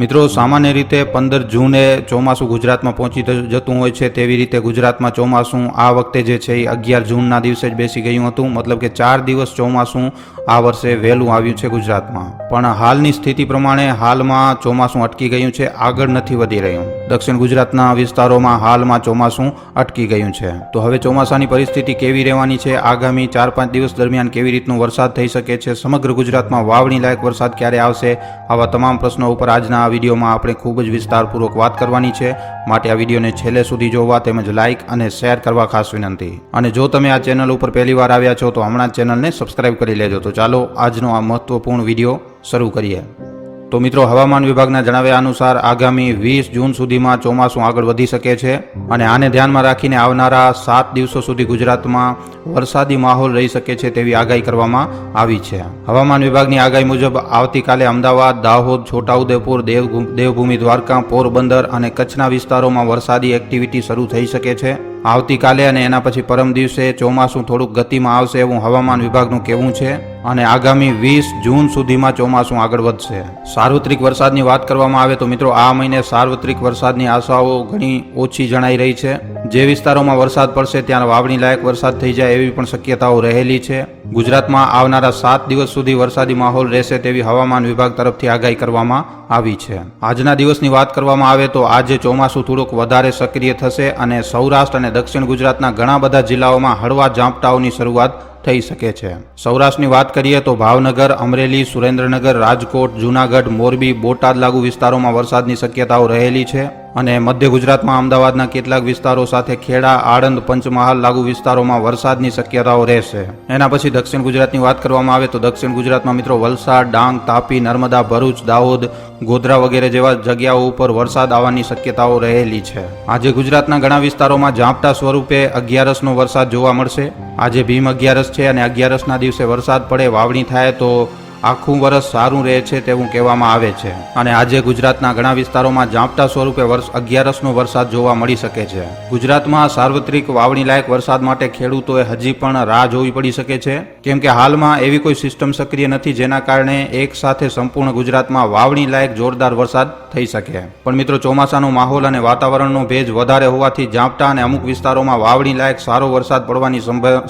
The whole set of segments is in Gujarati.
મિત્રો, સામાન્ય રીતે પંદર જૂને ચોમાસું ગુજરાતમાં પહોંચી જતું હોય છે, તેવી રીતે ગુજરાતમાં ચોમાસું આ વખતે જે છે એ અગિયાર જૂનના દિવસે જ બેસી ગયું હતું. મતલબ કે ચાર દિવસ ચોમાસું આ વર્ષે વહેલું આવ્યું છે ગુજરાતમાં. પણ હાલની સ્થિતિ પ્રમાણે હાલમાં ચોમાસું અટકી ગયું છે, આગળ નથી વધી રહ્યું. દક્ષિણ ગુજરાતના વિસ્તારોમાં હાલમાં ચોમાસું અટકી ગયું છે. તો હવે ચોમાસાની પરિસ્થિતિ કેવી રહેવાની છે? આગામી ચાર પાંચ દિવસ દરમિયાન કેવી રીતનો વરસાદ થઈ શકે છે? સમગ્ર ગુજરાતમાં વાવણી લાયક વરસાદ ક્યારે આવશે? આવા તમામ પ્રશ્નો ઉપર આજના આ વિડીયોમાં આપણે ખૂબ જ વિસ્તારપૂર્વક વાત કરવાની છે. માટે આ વિડીયોને છેલ્લે સુધી જોવા તેમજ લાઇક અને શેર કરવા ખાસ વિનંતી. અને જો તમે આ ચેનલ ઉપર પહેલીવાર આવ્યા છો તો હમણાં ચેનલને સબસ્ક્રાઇબ કરી લેજો. તો ચાલો આજનો આ મહત્વપૂર્ણ વીડિયો શરૂ કરીએ. તો મિત્રો, હવામાન વિભાગના જણાવ્યા અનુસાર આગામી વીસ જૂન સુધીમાં ચોમાસું આગળ વધી શકે છે અને આને ધ્યાનમાં રાખીને આવનારા સાત દિવસો સુધી ગુજરાતમાં વરસાદી માહોલ રહી શકે છે તેવી આગાહી કરવામાં આવી છે. હવામાન વિભાગની આગાહી મુજબ આવતીકાલે અમદાવાદ, દાહોદ, છોટાઉદેપુર દેવ દેવભૂમિ, દ્વારકા, પોરબંદર અને કચ્છના વિસ્તારોમાં વરસાદી એક્ટિવિટી શરૂ થઈ શકે છે. આવતીકાલે અને એના પછી પરમ દિવસે ચોમાસું થોડુંક ગતિમાં આવશે એવું હવામાન વિભાગનું કહેવું છે અને આગામી વીસ જૂન સુધીમાં ચોમાસું આગળ વધશે. સાર્વત્રિક વરસાદની વાત કરવામાં આવે તો મિત્રો આ મહિને સાર્વત્રિક વરસાદની આશાઓ ઘણી ઓછી જણાઈ રહી છે. જે વિસ્તારોમાં વરસાદ પડશે ત્યાં વાવણી લાયક વરસાદ થઈ જાય એવી પણ શક્યતાઓ રહેલી છે. ગુજરાતમાં આવનારા સાત દિવસ સુધી વરસાદી માહોલ રહેશે તેવી હવામાન વિભાગ તરફથી આગાહી કરવામાં આવી છે. આજના દિવસની વાત કરવામાં આવે તો આજે ચોમાસું થોડુંક વધારે સક્રિય થશે અને સૌરાષ્ટ્ર અને દક્ષિણ ગુજરાતના ઘણા બધા જિલ્લાઓમાં હળવા ઝાંપટાઓની શરૂઆત થઈ શકે છે. સૌરાષ્ટ્રની વાત કરીએ તો ભાવનગર, અમરેલી, સુરેન્દ્રનગર, રાજકોટ, જૂનાગઢ, મોરબી, બોટાદ લાગુ વિસ્તારોમાં વરસાદની શક્યતાઓ રહેલી છે. અને મધ્ય ગુજરાતમાં અમદાવાદના કેટલાક વિસ્તારો સાથે ખેડા, આણંદ, પંચમહાલ લાગુ વિસ્તારોમાં વરસાદની શક્યતાઓ રહેશે. એના પછી દક્ષિણ ગુજરાતની વાત કરવામાં આવે તો દક્ષિણ ગુજરાતમાં મિત્રો વલસાડ, ડાંગ, તાપી, નર્મદા, ભરૂચ, દાહોદ, ગોધરા વગેરે જેવા જગ્યાઓ ઉપર વરસાદ આવવાની શક્યતાઓ રહેલી છે. આજે ગુજરાતના ઘણા વિસ્તારોમાં ઝાપટા સ્વરૂપે અગિયારસનો વરસાદ જોવા મળશે. આજે ભીમ અગિયારસ છે અને અગિયારસના દિવસે વરસાદ પડે, વાવણી થાય તો આખું વરસ સારું રહે છે તેવું કહેવામાં આવે છે. અને આજે ગુજરાતના ઘણા વિસ્તારોમાં ઝાંપટા સ્વરૂપે વર્ષ અગિયારસનો વરસાદ જોવા મળી શકે છે. ગુજરાતમાં સાર્વત્રિક વાવણી લાયક વરસાદ માટે ખેડૂતોએ હજી પણ રાહ જોવી પડી શકે છે. કેમ કે હાલમાં એવી કોઈ સિસ્ટમ સક્રિય નથી જેના કારણે એક સાથે સંપૂર્ણ ગુજરાતમાં વાવણી લાયક જોરદાર વરસાદ થઈ શકે. પણ મિત્રો, ચોમાસાનો માહોલ અને વાતાવરણનો ભેજ વધારે હોવાથી ઝાંપટા અને અમુક વિસ્તારોમાં વાવણી લાયક સારો વરસાદ પડવાની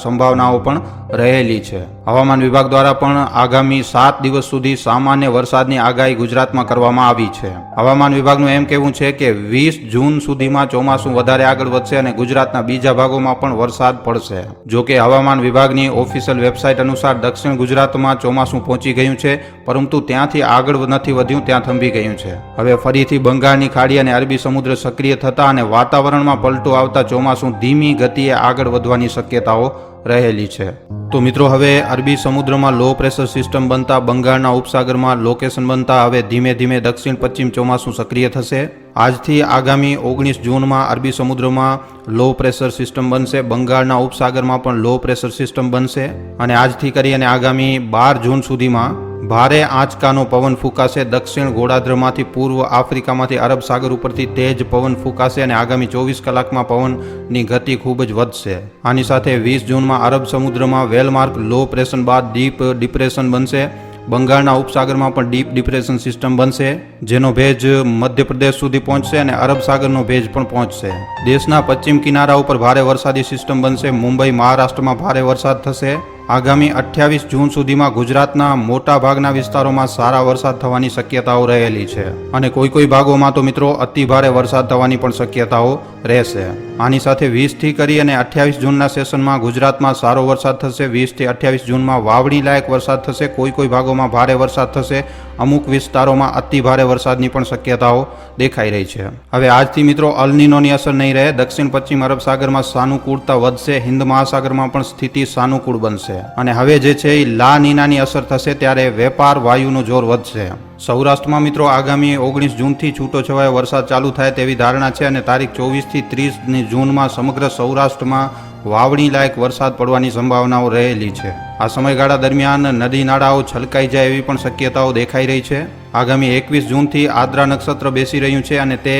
સંભાવનાઓ પણ રહેલી છે. હવામાન વિભાગ દ્વારા પણ આગામી સાત દિવસ સુધી સામાન્ય વરસાદની આગાહી ગુજરાતમાં કરવામાં આવી છે. હવામાન વિભાગનું એમ કહેવું છે કે વીસ જૂન સુધીમાં ચોમાસું વધારે આગળ વધશે અને ગુજરાતના બીજા ભાગોમાં પણ વરસાદ પડશે. જોકે હવામાન વિભાગની ઓફિશિયલ વેબસાઇટ અનુસાર દક્ષિણ ગુજરાતમાં ચોમાસું પહોંચી ગયું છે, પરંતુ ત્યાંથી આગળ નથી વધ્યું, ત્યાં થંભી ગયું છે. હવે ફરીથી બંગાળની ખાડી અને અરબી સમુદ્ર સક્રિય થતા અને વાતાવરણમાં પલટો આવતા ચોમાસું ધીમી ગતિએ આગળ વધવાની શક્યતાઓ રહેલી છે. તો મિત્રો, હવે અરબી સમુદ્રમાં લો પ્રેશર સિસ્ટમ બનતા, બંગાળના ઉપસાગરમાં લોકેશન બનતા, હવે ધીમે ધીમે દક્ષિણ પશ્ચિમ ચોમાસું સક્રિય થશે. આજથી આગામી ઓગણીસ જૂનમાં અરબી સમુદ્રમાં લો પ્રેશર સિસ્ટમ બનશે, બંગાળના ઉપસાગરમાં પણ લો પ્રેશર સિસ્ટમ બનશે. અને આજથી કરી અને આગામી બાર જૂન સુધીમાં ભારે આંચકાનો પવન ફૂંકાશે. દક્ષિણ ગોળાર્ધમાંથી પૂર્વ આફ્રિકામાંથી અરબ સાગર ઉપરથી તેજ પવન ફૂંકાશે અને આગામી ચોવીસ કલાકમાં પવનની ગતિ ખૂબ જ વધશે. આની સાથે વીસ જૂનમાં અરબ સમુદ્રમાં વેલમાર્ક લો પ્રેશન બાદ ડીપ ડિપ્રેશન બનશે. બંગાળના ઉપસાગરમાં પણ ડીપ ડિપ્રેશન સિસ્ટમ બનશે, જેનો ભેજ મધ્યપ્રદેશ સુધી પહોંચશે અને અરબ સાગરનો ભેજ પણ પહોંચશે. દેશના પશ્ચિમ કિનારા ઉપર ભારે વરસાદી સિસ્ટમ બનશે. મુંબઈ, મહારાષ્ટ્રમાં ભારે વરસાદ થશે. આગામી અઠ્યાવીસ જૂન સુધીમાં ગુજરાતના મોટા ભાગના વિસ્તારોમાં સારા વરસાદ થવાની શક્યતાઓ રહેલી છે. અને કોઈ કોઈ ભાગોમાં તો મિત્રો અતિ ભારે વરસાદ થવાની પણ શક્યતાઓ રહેશે. આની સાથે વીસથી કરી અને અઠ્યાવીસ જૂનના સેશનમાં ગુજરાતમાં સારો વરસાદ થશે. વીસથી અઠ્યાવીસ જૂનમાં વાવણી લાયક વરસાદ થશે. કોઈ કોઈ ભાગોમાં ભારે વરસાદ થશે. અમુક વિસ્તારોમાં અતિ ભારે વરસાદની પણ શક્યતાઓ દેખાઈ રહી છે. હવે આજથી મિત્રો અલનીનોની અસર નહીં રહે. દક્ષિણ પશ્ચિમ અરબ સાગરમાં સાનુકૂળતા વધશે. હિન્દ મહાસાગરમાં પણ સ્થિતિ સાનુકૂળ બનશે. અને હવે જે છે એ લા નીનાની અસર થશે ત્યારે વેપાર વાયુનું જોર વધશે. સૌરાષ્ટ્રમાં મિત્રો આગામી ઓગણીસ જૂનથી છૂટો છવાયો વરસાદ ચાલુ થાય તેવી ધારણા છે અને તારીખ ચોવીસથી ત્રીસની જૂનમાં સમગ્ર સૌરાષ્ટ્રમાં વાવણી લાયક વરસાદ પડવાની સંભાવનાઓ રહેલી છે. આ સમયગાળા દરમિયાન નદી નાળાઓ છલકાઈ જાય એવી પણ શક્યતાઓ દેખાઈ રહી છે. આગામી એકવીસ જૂનથી આદ્રા નક્ષત્ર બેસી રહ્યું છે અને તે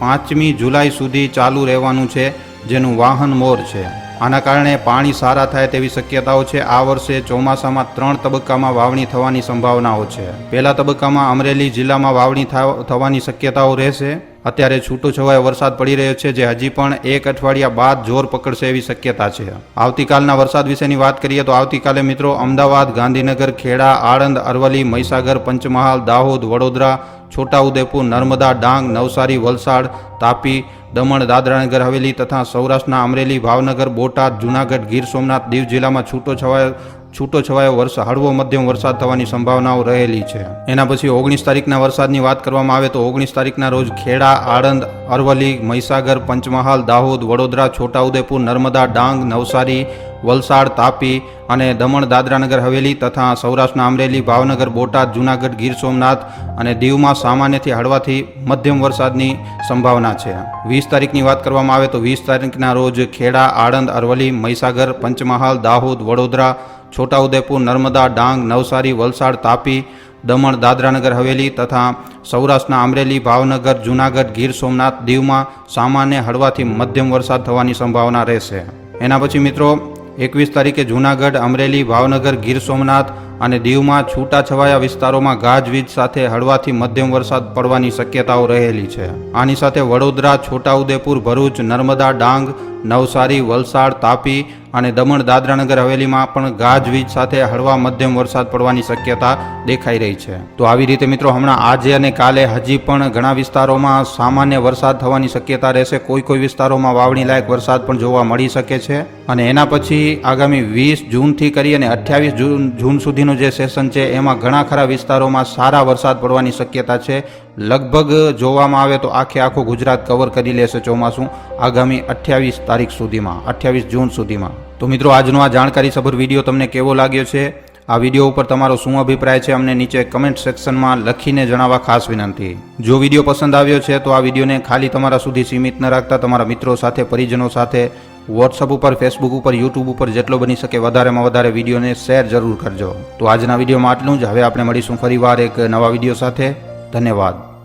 પાંચમી જુલાઈ સુધી ચાલુ રહેવાનું છે, જેનું વાહન મોર છે. આના કારણે પાણી સારા થાય તેવી શક્યતાઓ છે. આ વર્ષે ચોમાસામાં ત્રણ તબક્કામાં વાવણી થવાની સંભાવનાઓ છે. પહેલા તબક્કામાં અમરેલી જિલ્લામાં વાવણી થાવ- થવાની શક્યતાઓ રહેશે. અત્યારે છૂટો છવાયો વરસાદ પડી રહ્યો છે, જે હજી પણ એક અઠવાડિયા બાદ જોર પકડશે એવી શક્યતા છે. આવતીકાલના વરસાદ વિશેની વાત કરીએ તો આવતીકાલે મિત્રો અમદાવાદ, ગાંધીનગર, ખેડા, આણંદ, અરવલ્લી, મહીસાગર, પંચમહાલ, દાહોદ, વડોદરા છોટાઉદેપુર, નર્મદા, ડાંગ, નવસારી, વલસાડ, તાપી, દમણ, દાદરાનગર, હવેલી તથા સૌરાષ્ટ્રના અમરેલી, ભાવનગર, બોટાદ, જૂનાગઢ, ગીર સોમનાથ, દીવ જિલ્લામાં છૂટો છવાયો છૂટો છવાયો વરસાદ હળવો મધ્યમ વરસાદ થવાની સંભાવનાઓ રહેલી છે. એના પછી ઓગણીસ તારીખના વરસાદની વાત કરવામાં આવે તો ઓગણીસ તારીખના રોજ ખેડા, આણંદ અરવલી મહીસાગર, પંચમહાલ, દાહોદ, વડોદરા, છોટાઉદેપુર, નર્મદા, ડાંગ, નવસારી, વલસાડ, તાપી અને દમણ, દાદરાનગર, હવેલી તથા સૌરાષ્ટ્રના અમરેલી, ભાવનગર, બોટાદ, જૂનાગઢ, ગીર સોમનાથ અને દીવમાં સામાન્યથી હળવાથી મધ્યમ વરસાદની સંભાવના છે. વીસ તારીખની વાત કરવામાં આવે તો વીસ તારીખના રોજ ખેડા, આણંદ, અરવલ્લી, મહીસાગર, પંચમહાલ, દાહોદ, વડોદરા છોટાઉદેપુર, નર્મદા, ડાંગ, નવસારી, વલસાડ, તાપી, દમણ, દાદરાનગર, હવેલી તથા સૌરાષ્ટ્રના અમરેલી, ભાવનગર, જૂનાગઢ, ગીર સોમનાથ, દીવમાં સામાન્ય હળવાથી મધ્યમ વરસાદ થવાની સંભાવના રહેશે. એના પછી મિત્રો, એકવીસ તારીખે જૂનાગઢ, અમરેલી, ભાવનગર, ગીર સોમનાથ અને દીવમાં છૂટાછવાયા વિસ્તારોમાં ગાજવીજ સાથે હળવાથી મધ્યમ વરસાદ પડવાની શક્યતાઓ રહેલી છે. આની સાથે વડોદરા, છોટાઉદેપુર, ભરૂચ, નર્મદા, ડાંગ, નવસારી, વલસાડ, તાપી અને દમણ, દાદરાનગર હવેલીમાં પણ ગાજવીજ સાથે હળવા મધ્યમ વરસાદ પડવાની શક્યતા દેખાઈ રહી છે. તો આવી રીતે મિત્રો હમણાં આજે અને કાલે હજી પણ ઘણા વિસ્તારોમાં સામાન્ય વરસાદ થવાની શક્યતા રહેશે. કોઈ કોઈ વિસ્તારોમાં વાવણી લાયક વરસાદ પણ જોવા મળી શકે છે. અને એના પછી આગામી વીસ જૂનથી કરી અને અઠ્યાવીસ જૂન જૂન સુધીનું જે સેશન છે, એમાં ઘણા ખરા વિસ્તારોમાં સારા વરસાદ પડવાની શક્યતા છે. લગભગ જોવામાં આવે તો આખે આખું ગુજરાત કવર કરી લેશે ચોમાસું આગામી અઠ્યાવીસ તારીખ સુધીમાં, અઠ્યાવીસ જૂન સુધીમાં. તો મિત્રો, આજનો આ જાણકારીસભર વીડિયો તમને કેવો લાગ્યો છે? આ વીડિયો ઉપર તમારો શું અભિપ્રાય છે? અમને નીચે કમેન્ટ સેક્શનમાં લખીને જણાવવા ખાસ વિનંતી. જો વીડિયો પસંદ આવ્યો છે, તો આ વિડીયોને ખાલી તમારા સુધી સીમિત ન રાખતા તમારા મિત્રો સાથે, પરિજનો સાથે વોટ્સઅપ ઉપર ફેસબુક ઉપર યુટ્યુબ ઉપર જેટલો બની શકે વધારેમાં વધારે વિડીયોને શેર જરૂર કરજો. તો આજના વિડીયોમાં આટલું જ. હવે આપણે મળીશું ફરીવાર એક નવા વીડિયો સાથે. ધન્યવાદ.